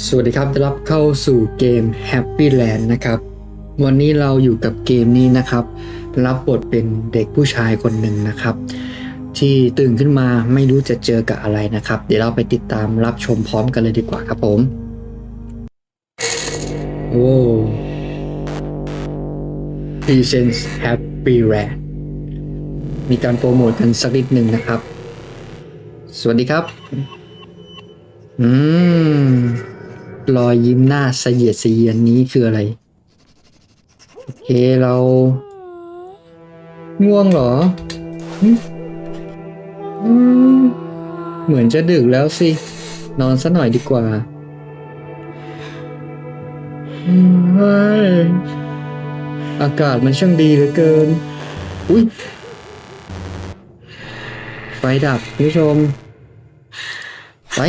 สวัสดีครับต้อนรับเข้าสู่เกม Happy Land นะครับ วันนี้เราอยู่กับเกมนี้นะครับ รับบทเป็นเด็กผู้ชายคนหนึ่งนะครับ ที่ตื่นขึ้นมาไม่รู้จะเจอกับอะไรนะครับ เดี๋ยวเราไปติดตามรับชมพร้อมกันเลยดีกว่าครับผม โอ้ Presents Happy Land มีการโปรโมทกันสักนิดหนึ่งนะครับ สวัสดีครับ อืม รอยยิ้มหน้าเสยียดเสียนนี้คืออะไร โอเคเรา ง่วงเหรอ เหมือนจะดึกแล้วสิ นอนซะหน่อยดีกว่าอืมเฮ้ยอากาศมันช่างดีเหลือเกิน อุ้ยไฟดับคุณผู้ชม ไป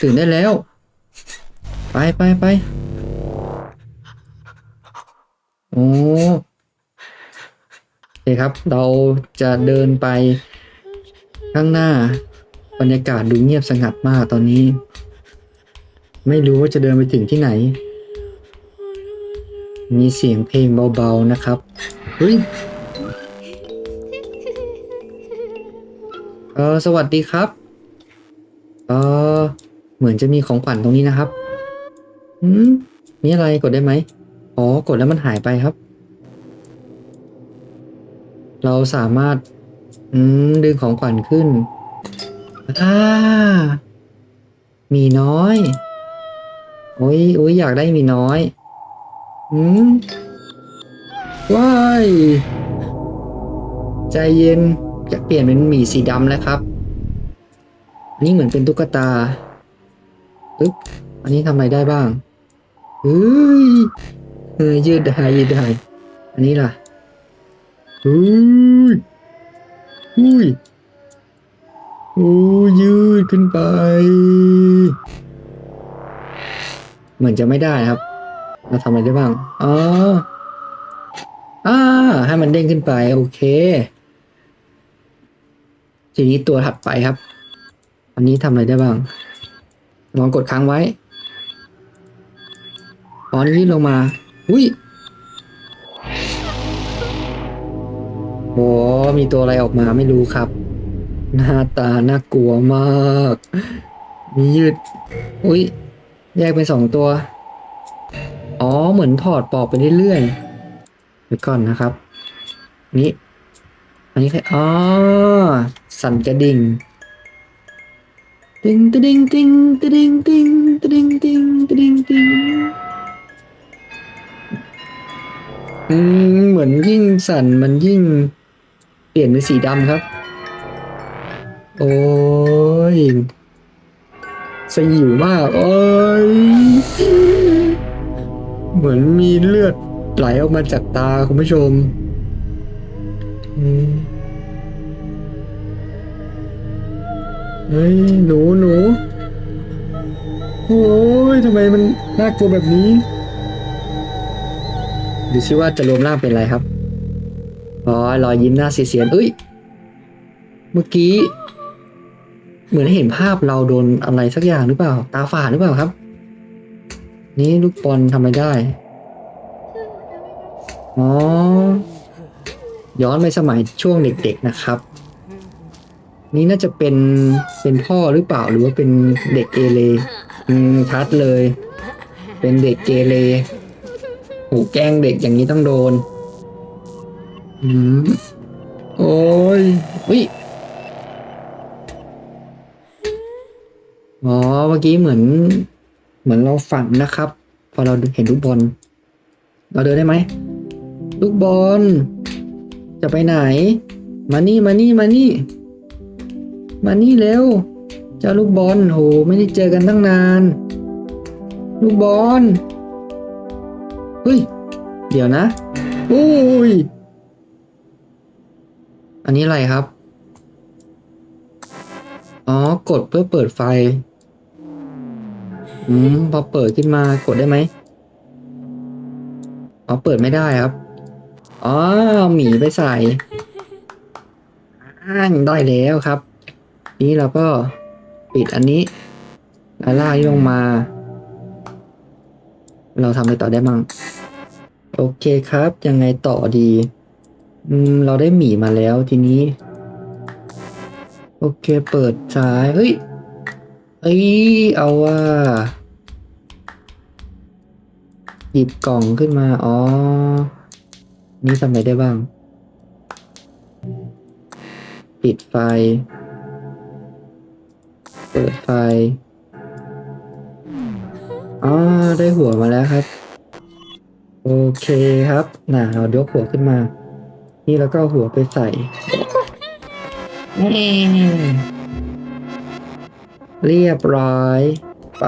ตื่นได้แล้ว ไปไปไปโอ้โอเคครับ เราจะเดินไปข้างหน้า บรรยากาศดูเงียบสงัดมากตอนนี้ ไม่รู้ว่าจะเดินไปถึงที่ไหน มีเสียงเพลงเบาๆนะครับเฮ้ยเออสวัสดีครับ เออเหมือนจะมีของขวัญตรงนี้นะครับ อืมนี่อะไรกดได้ไหมอ๋อกดแล้วมันหายไปครับ เราสามารถ อืมดึงของขวัญขึ้นอ่ามีน้อยโอ้ยโอ้ยอยากได้มีน้อยอืมว้ายใจเย็นจะเปลี่ยนเป็นหมีสีดำแล้วครับนนี้เหมือนเป็นตุ๊กตาปึ๊บอันนี้ทำอะไรได้บ้าง เฮ้ยเออยืดได้ยืดได้อันนี้ล่ะเฮ้ยอุ้ยโอ้ยืดขึ้นไป เหมือนจะไม่ได้ครับ เราทำอะไรได้บ้างอ๋ออ่าให้มันเด้งขึ้นไป โอเค ทีนี้ตัวถัดไปครับ อันนี้ทำอะไรได้บ้างลองกดค้างไว้ อนนี้ลงมา อุ้ยโหมีตัวอะไรออกมาไม่รู้ครับ หน้าตาน่ากลัวมาก มียืด อุ้ยแยกเป็นสองตัว อ๋อ เหมือนถอดปอกไปเรื่อยๆไปก่อนนะครับ นี่ อันนี้ใครอ๋อ สั่นกระดิ่งติงติงติงติงติงติงติงติงติง อืมเหมือนยิ่งสั่นมันยิ่ง เปลี่ยนเป็นสีดำครับ โอ้ยสยิวมาก โอ้ย เหมือนมีเลือดไหลออกมาจากตาคุณผู้ชมอืมเฮ้ย หนูหนู โอ้ยทำไมมันน่ากลัวแบบนี้ ดูซิว่าจะรวมร่างเป็นอะไรครับ อ๋อรอยยิ้มหน้าเสียนเอ้ย เมื่อกี้ เหมือนเห็นภาพเราโดนอะไรสักอย่างหรือเปล่า ตาฝาดหรือเปล่าครับ นี่ลูกบอลทำอะไรได้ อ๋อ ย้อนไปสมัยช่วงเด็ก ๆนะครับ นี่น่าจะเป็นเป็นพ่อหรือเปล่าหรือว่าเป็นเด็กเกเรอืมชัดเลย เป็นเด็กเกเร หูแกล้งเด็กอย่างนี้ต้องโดน อืม โอ้ยวิอ๋อ เมื่อกี้เหมือน เหมือนเราฝันนะครับ พอเราเห็นลูกบอล เราเดินได้ไหม ลูกบอล จะไปไหน มานี่ มานี่ มานี่ มานี่เร็ว เจ้าลูกบอล โห ไม่ได้เจอกันตั้งนาน ลูกบอล เฮ้ย ดี๋ยวนะอุ้ย อันนี้อะไรครับ อ๋อ กดเพื่อเปิดไฟ อืม พอเปิดขึ้นมากดได้ไหมอ๋อ เปิดไม่ได้ครับ อ๋อ หมีไปใส่อ่างได้แล้วครับ นี้เราก็ปิดอันนี้แล้วลากลงมา เราทำอะไรต่อได้มั่ง โอเคครับ ยังไงต่อดี อืม เราได้หมีมาแล้วทีนี้ โอเคเปิดซ้าย เฮ้ยเอ้ยเอาว่าหยิบกล่องขึ้นมา อ๋อ นี่ทำอะไรได้บ้าง ปิดไฟ เปิดไฟ อ๋อ ได้หัวมาแล้วครับ โอเคครับน่ะเรายกหัวขึ้นมา นี่แล้วก็หัวไปใส่เรียบร้อยไป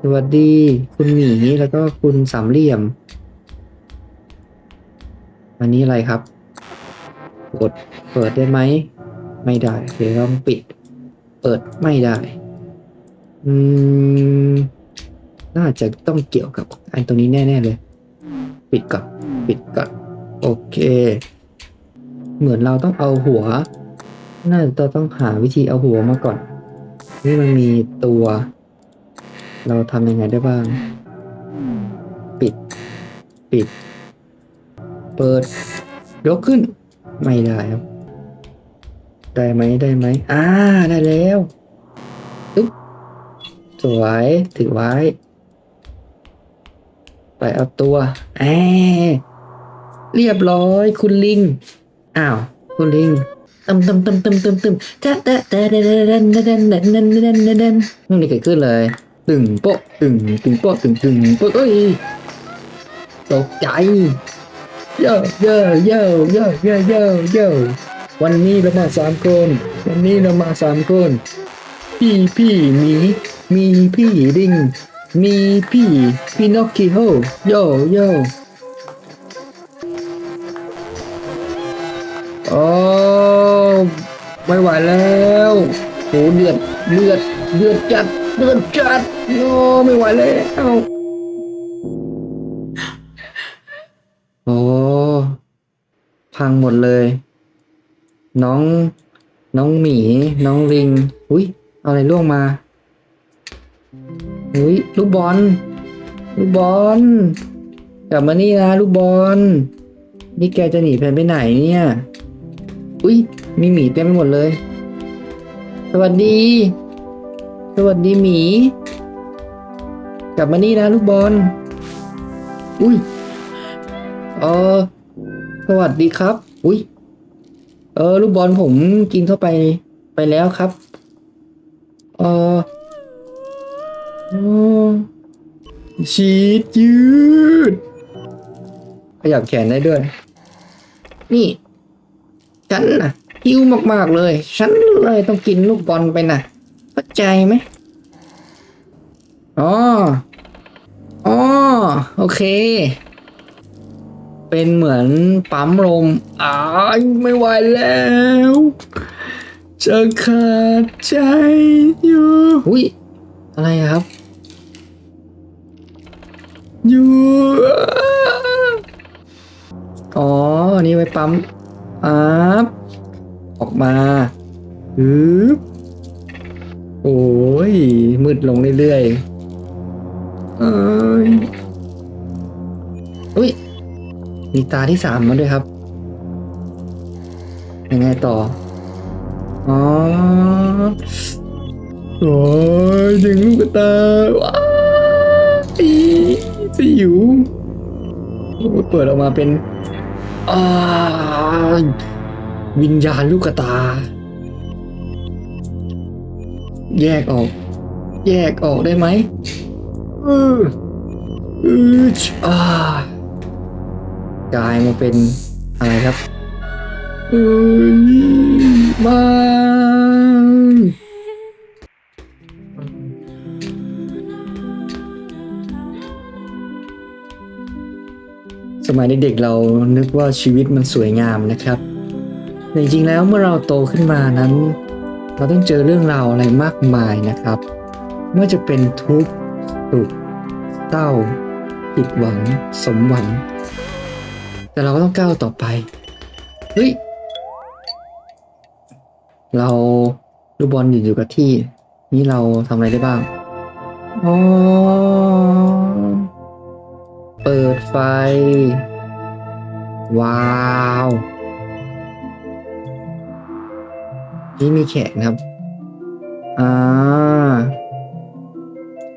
สวัสดี คุณหมีแล้วก็คุณสามเหลี่ยม อันนี้อะไรครับ กดเปิดได้ไหม ไม่ได้เดี๋ยวต้องปิด เปิดไม่ได้ อืม น่าจะต้องเกี่ยวกับไอ้ตรงนี้แน่ ๆ เลย ปิดก่อนปิดก่อนโอเค เหมือนเราต้องเอาหัว น่าจะต้องหาวิธีเอาหัวมาก่อน นี่มันมีตัว เราทำยังไงได้บ้าง ปิด ปิด เปิด ยกขึ้น ไม่ได้ครับ ได้ไหมได้ไหมอ่าได้แล้วอึ๊บสวย ถือไว้ ไปเอาตัวแอเรียบร้อยคุณลิง อ้าว คุณลิงตึมตึมตึมตึมตึมตึมจ้าจ้าจ้าเดนเดนเดนเดนเดนเดนเดนเดนไม่มีเกิดขึ้นเลย ตึงโป๊ะตึงตึงโป๊ะตึงตึงโป๊ะเอ้ยตกใจเย่เย่เย่เย่เย่เย่เย่วันนี้เรามาสามคนวันนี้เรามาสามคนพี่พี่หมีมีพี่ลิง มีพี่พี่นกคิโฮโยโยโอ้ไม่ไหวแล้วโหเดือดเลือดเดือดจัดเดือดจัดโอ้ไม่ไหวแล้วโอ้พังหมดเลย น้อง น้องหมี น้องลิง อุ้ยอาอะไรล่วงมา อุ้ยลูกบอล ลูกบอล กลับมานี่นะลูกบอล นี่แกจะหนีแพนไปไหนเนี่ย อุ้ยมีหมีเต็มไปหมดเลย สวัสดี สวัสดีหมี กลับมานี่นะลูกบอล อุ้ยเออสวัสดีครับ อุ้ยเออ ลูกบอลผมกินเข้าไปไปแล้วครับ เออ ชีดยืด ขยับแขนได้ด้วย นี่ ฉันน่ะหิวมากๆเลย ฉันเลยต้องกินลูกบอลไปนะเข้าใจไหมอ๋ออ๋อโอเค เป็นเหมือนปั๊มลมอ้ายไม่ไหวแล้วจะขาดใจอยู่อุ้ยอะไรอะครับ อยู่ อ๋อ นี่ไว้ปั๊มอัพออกมาฮึบโอ้ย มืดลงเรื่อยๆ เอ้ยอุ้ย มีตาที่สามมาด้วยครับ ยังไงต่อ อ๋อ โอ้ยดึงลูกตาว้า สิวโอ้ยเปิดออกมาเป็นอ่าวิญญาณลูกตา แยกออก แยกออกได้ไหมเออเอออ่ากลายมาเป็นอะไรครับเอ้ยไมา มัยเด็กๆเรานึกว่าชีวิตมันสวยงามนะครับแต่จริงๆแล้วเมื่อเราโตขึ้นมานั้น เราต้องเจอเรื่องราวอะไรมากมายนะครับไม่ว่าจะเป็นทุกข์สุขเศร้าผิดหวัง สมหวัง แต่เราก็ต้องก้าวต่อไปเฮ้ยเราลูกบอลอยู่อยู่กับที่ นี่เราทำอะไรได้บ้างอ๋อ เปิดไฟ ว้าว นี่มีแขนครับ อ่า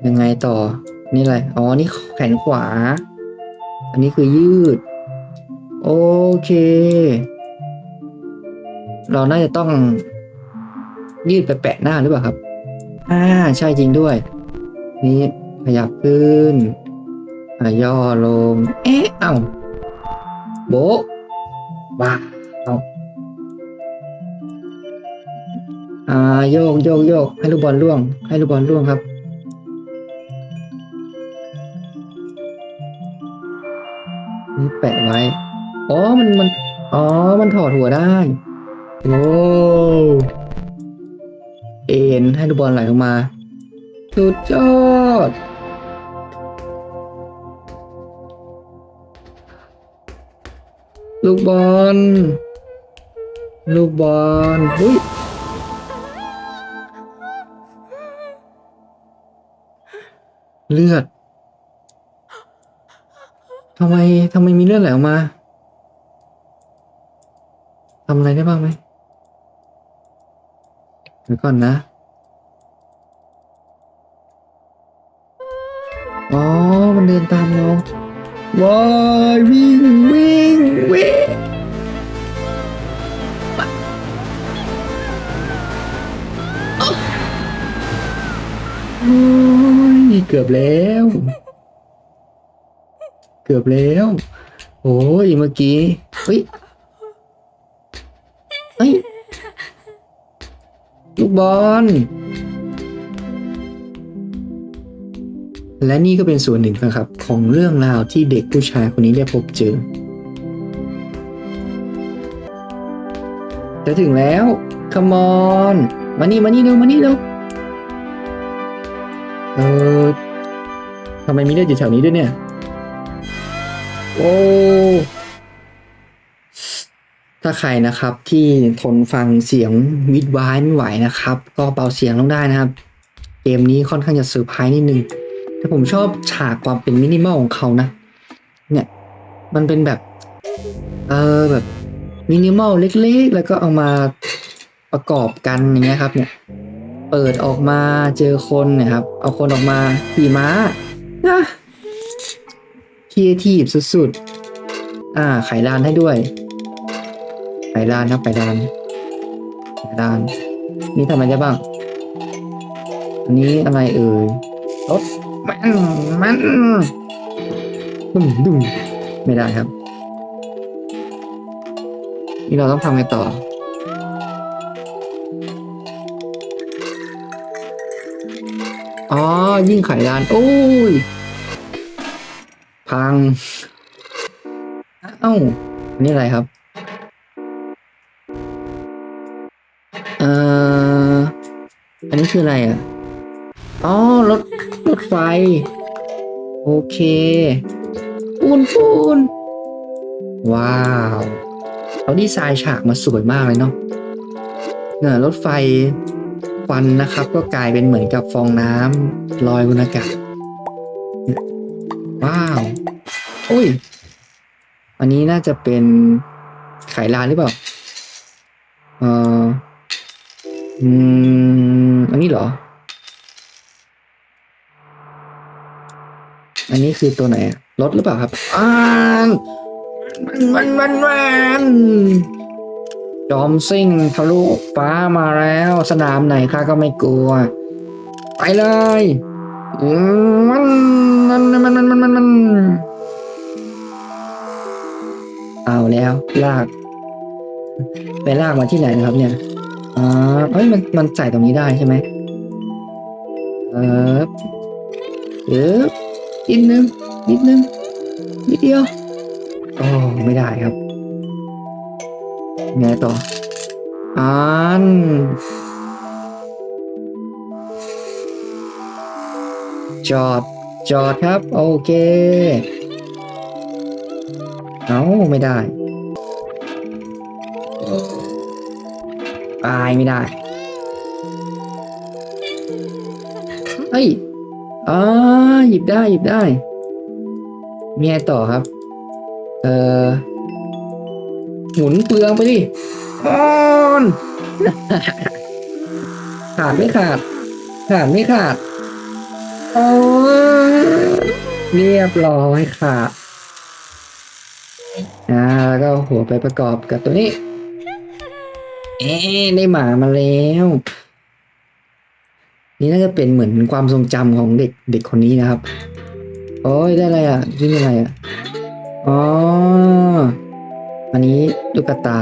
ยังไงต่อ นี่อะไร อ๋อ นี่แขนขวา อันนี้คือยืด โอเค เราน่าจะต้องยืดไปแปะหน้าหรือเปล่าครับ อ่า ใช่จริงด้วย นี่ขยับขึ้น อะย่อลง เอ๊ะเอ้าโบะว้าวอ่าโยกโยกโยกให้ลูกบอลล่วง ให้ลูกบอลล่วงครับ นี่แปะไว้ อ๋อ มันมัน อ๋อ มันถอดหัวได้ โอ้เอ็นให้ลูกบอลไหลลงมา สุดยอด ลูกบอล ลูกบอลหุ้ยเลือดทำไมทำไมมีเลือดไหลออกมาทำอะไรได้บ้างไหมเดี๋ยวก่อนนะ อ๋อ มันเดินตามเรา วายวิ่งวิ่งวิ่งโอ้ยเกือบแล้ว เกือบแล้ว โอ้ยเมื่อกี้เฮ้ยเฮ้ยลูกบอล และนี่ก็เป็นส่วนหนึ่งนะครับของเรื่องราวที่เด็กผู้ชายคนนี้ได้พบเจอจะถึงแล้ว come on มานี่มานี่เร็วมานี่เร็วเออทำไมมีเลือดอยู่แถวนี้ด้วยเนี่ย โอ้ถ้าใครนะครับที่ทนฟังเสียงวิดวายไม่ไหวนะครับ ก็เบาเสียงลงได้นะครับ เกมนี้ค่อนข้างจะเซอร์ไพรส์นิดนึง แต่ผมชอบฉากความเป็นมินิมอลของเขานะ เนี่ย มันเป็นแบบ เออแบบมินิมอลเล็กๆ แล้วก็เอามาประกอบกันอย่างเงี้ยครับ เนี่ย เปิดออกมาเจอคนเนะครับ เอาคนออกมาขี่ม้านะครีเอทีฟสุดๆ อ่าไขลานให้ด้วย ไขลานครับไขลานไขลาน นี่ทำอะไรได้บ้าง อันนี้อะไรเอ่ยรถ มันมันดุมดุมไม่ได้ครับ นี่เราต้องทำไงต่อ อ๋อ ยิ่งไขลาน โอ้ย พัง เอ้าอันนี้อะไรครับ เอ่อ อันนี้คืออะไรอะ อ๋อ รถ รถไฟ โอเค ปูนปูน ว้าวเขาดีไซน์ฉากมาสวยมากเลยเนาะเนี่ยรถไฟควันนะครับ ก็กลายเป็นเหมือนกับฟองน้ำลอยบนอากาศเนี่ยว้าวอุ้ย อันนี้น่าจะเป็นไขลานหรือเปล่าเอ่ออืม อันนี้เหรอ อันนี้คือตัวไหนอะรถหรือเปล่าครับอ่านมันมันมันมันจอมซิ่งทะลุฟ้ามาแล้ว สนามไหนข้าก็ไม่กลัว ไปเลยมันมันมันมันมันมันมันเอาแล้ว ลาก ไปลากมาที่ไหนนะครับเนี่ยอ่าเอ้ยมันมันใส่ตรงนี้ได้ใช่ไหมเออเออ นิดนึง นิดนึง นิดเดียวโอ้ไม่ได้ครับไงต่ออ่านจอด จอดครับ โอเค เอาไม่ได้ตายไม่ได้ เฮ้ย อ๋อหยิบได้หยิบได้ มีอะไรต่อครับ เอ่อ หมุนเปลืองไปดิออนขาดไม่ขาด ขาดไม่ขาดโอ้ยเรียบร้อยขาดอ่าแล้วก็หัวไปประกอบกับตัวนี้ เอ๊ะได้หมามาแล้ว นี่น่าจะเป็นเหมือนความทรงจำของเด็กเด็กคนนี้นะครับ โอ้ยได้อะไรอะนี่อะไรอะ อ๋อ อันนี้ลูกกตา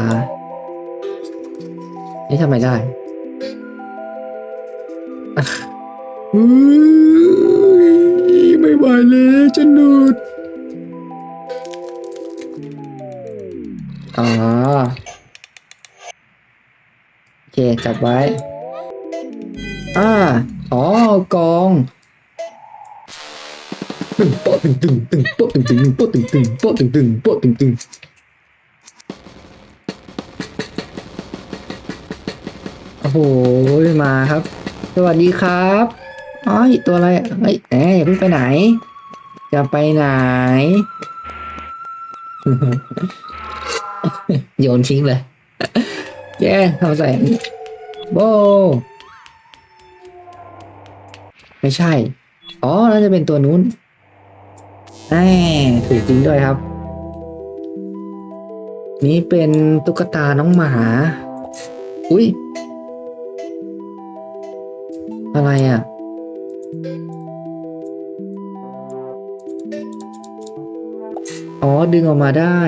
นี่ทำไมได้อุ๊ยไม่ไหวเลยจะหนุดอ๋อ โอเค จับไว้ อ่าอ๋อกองตึงโป๊ะตึงตึงตึงโป๊ะตึงตึงโป๊ะตึงตึงโป๊ะตึงตึงโป๊ะตึงตึงโอ้โหมาครับ สวัสดีครับอ้อตัวอะไรอะเฮ้ยแหมอย่าเพิ่งไปไหน จะไปไหนโยนทิ้งเลยแย่ทำใส่โบ ไม่ใช่ อ๋อ น่าจะเป็นตัวนู้นแหมถูกจริงด้วยครับ นี่เป็นตุ๊กตาน้องหมา อุ้ย อะไรอะ อ๋อ ดึงออกมาได้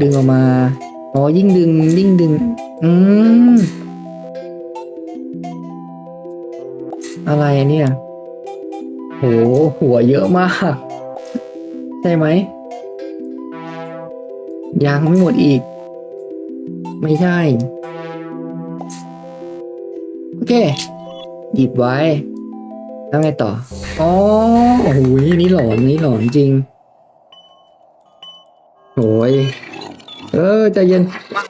ดึงออกมา อ๋อ ยิ่งดึง ยิ่งดึง อืม อะไรเนี่ย โห หัวเยอะมาก ใช่ไหม ยังไม่หมดอีก ไม่ใช่ โอเค หยิบไว้ แล้วไงต่อ อ๋อ โอ้โหนี่หลอนนี่หลอนจริงโอ้ยเออใจเย็น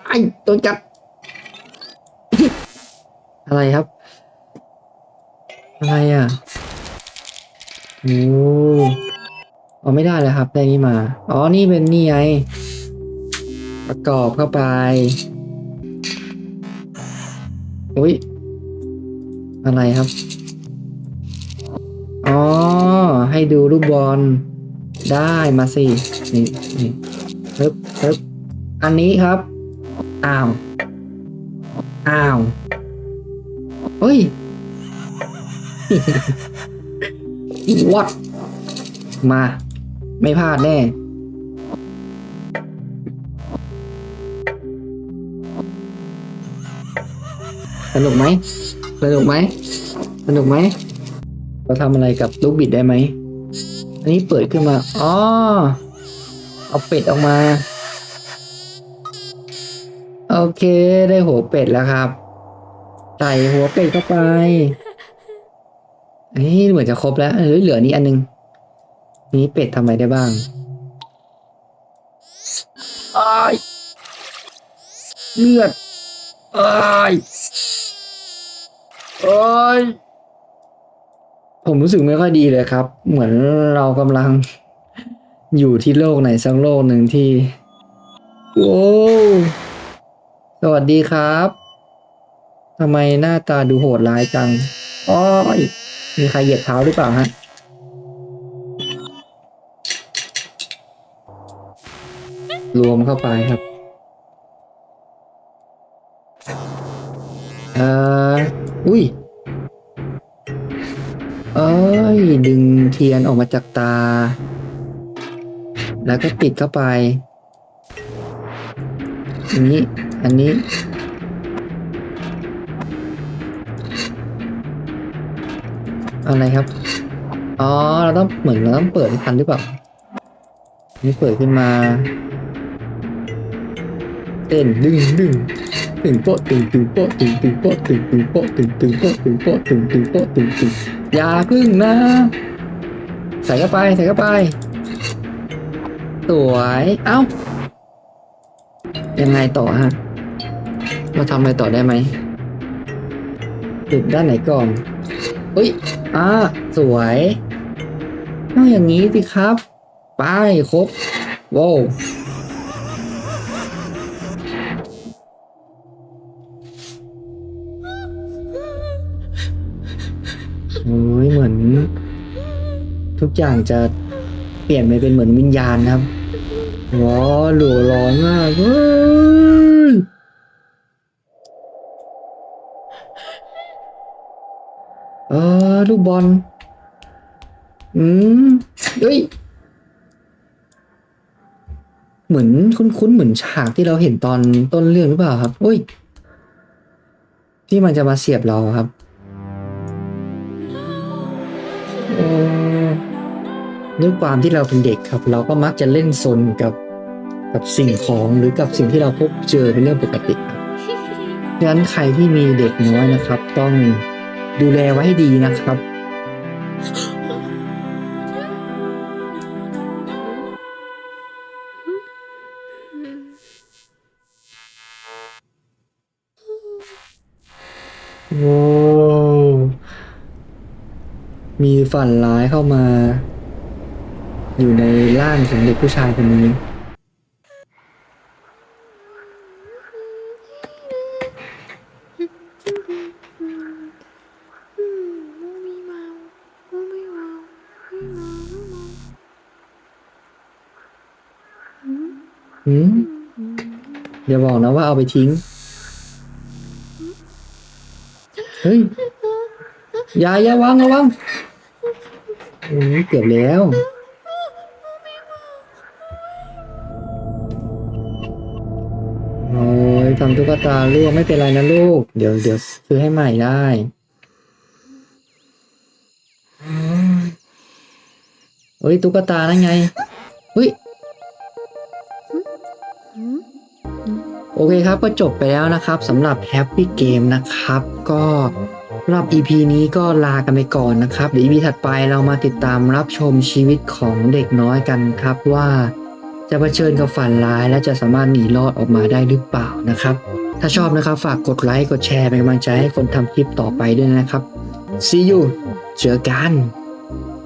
ไอ้โดนจับ อะไรครับ อะไรอะโอ้เอาไม่ได้เลยครับ ได้นี้มา อ๋อ นี่เป็นนี่ไง ประกอบเข้าไป อุ้ย อะไรครับ อ๋อ ให้ดูลูกบอล ได้มาสิ นี่นี่ปึ๊บปึ๊บอันนี้ครับ อ้าว อ้าวเฮ้ย วัดมา ไม่พลาดแน่ สนุกไหม สนุกไหม สนุกไหม เราทำอะไรกับลูกบิดได้ไหม อันนี้เปิดขึ้นมา อ๋อ เอาเป็ดออกมา โอเค ได้หัวเป็ดแล้วครับ ใส่หัวเป็ดเข้าไป เฮ้ยเหมือนจะครบแล้วเอ้ยเหลือนี้อันนึง นี้เป็ดทำอะไรได้บ้างอ้ายเลือดอ้ายโอ้ยผมรู้สึกไม่ค่อยดีเลยครับ เหมือนเรากำลัง อยู่ที่โลกไหนสักโลกหนึ่งที่ โอ้สวัสดีครับทำไมหน้าตาดูโหดร้ายจัง อ้อย มีใครเหยียบเท้าหรือเปล่าฮะรวมเข้าไปครับ เอ่อ อุ้ย เอ้ย ดึงเทียนออกมาจากตา แล้วก็ปิดเข้าไป อันนี้ อันนี้ อะไรครับ อ๋อ เราต้องเหมือนเราต้องเปิดทันหรือเปล่า นี่เปิดขึ้นมา เต้นดึงดึงตึงโป๊ะตึงตึงโป๊ะตึงตึงโป๊ะตึงตึงโป๊ะตึงตึงโป๊ะตึงโป๊ะตึงตึงโป๊ะตึงตึงอย่าพึ่งนะ ใส่เข้าไปใส่เข้าไป สวย เอ้า ยังไงต่อฮะ เราทำอะไรต่อได้ไหมติดด้านไหนก่อน เฮ้ยอ่าสวยต้องอย่างนี้สิครับ ไปครบว้าวโอ้ยเหมือน ทุกอย่างจะเปลี่ยนไปเป็นเหมือนวิญญาณครับว้าวหลัวร้อนมากเฮ้ย ออลูกบอล อืมเอ้ย เหมือนคุ้นๆเหมือนฉากที่เราเห็นตอนต้นเรื่องหรือเปล่าครับอุ้ย ที่มันจะมาเสียบเราครับด้วยความที่เราเป็นเด็กครับ เราก็มักจะเล่นซนกับกับสิ่งของหรือกับสิ่งที่เราพบเจอเป็นเรื่องปกติครับดังนั้นใครที่มีเด็กน้อยนะครับ ต้อง ดูแลไว้ให้ดีนะครับโว้มีฝันร้ายเข้ามา อยู่ในร่างของเด็กผู้ชายคนนี้ ว่าเอาไปทิ้ง เฮ้ยอย่าอย่าวางระวังโอ้ยเกือบแล้วโอ้ยทำตุ๊กตาลูกไม่เป็นไรนะลูก เดี๋ยวเดี๋ยวซื้อให้ใหม่ได้ เฮ้ยตุ๊กตานั่นไงเฮ้ย โอเคครับก็จบไปแล้วนะครับสำหรับ Happy Game นะครับ ก็สำหรับ EP นี้ก็ลากันไปก่อนนะครับ เดี๋ยว EP ถัดไปเรามาติดตามรับชมชีวิตของเด็กน้อยกันครับว่าจะเผชิญกับฝันร้ายและจะสามารถหนีรอดออกมาได้หรือเปล่านะครับ ถ้าชอบนะครับฝากกดไลค์กดแชร์เป็นกำลังใจให้คนทำคลิปต่อไปด้วยนะครับ See you เจอกัน